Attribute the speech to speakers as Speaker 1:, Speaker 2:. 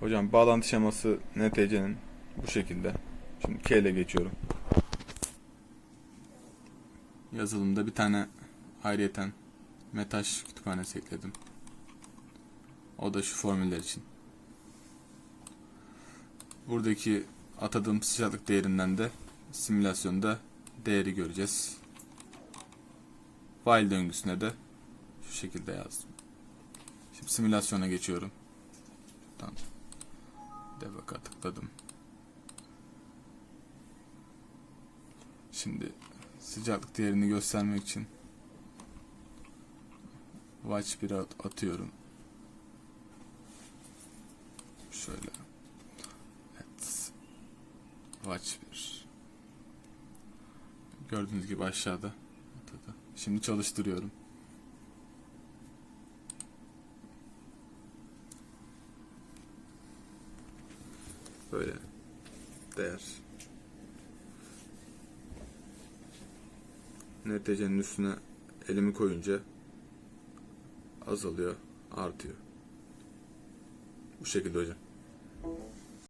Speaker 1: Hocam bağlantı şeması NTC'nin bu şekilde. Şimdi K ile geçiyorum. Yazılımda bir tane ayrıyeten Metaş kütüphanesi ekledim. O da şu formüller için. Buradaki atadığım sıcaklık değerinden de simülasyonda değeri göreceğiz. While döngüsüne de şu şekilde yazdım. Şimdi simülasyona geçiyorum. Tamam. Debug'a tıkladım. Şimdi sıcaklık değerini göstermek için Watch 1'e at- atıyorum. Şöyle. Evet. Watch 1. Gördüğünüz gibi aşağıda. Şimdi çalıştırıyorum. Böyle değer. NTC'nin üstüne elimi koyunca azalıyor, artıyor. Bu şekilde hocam.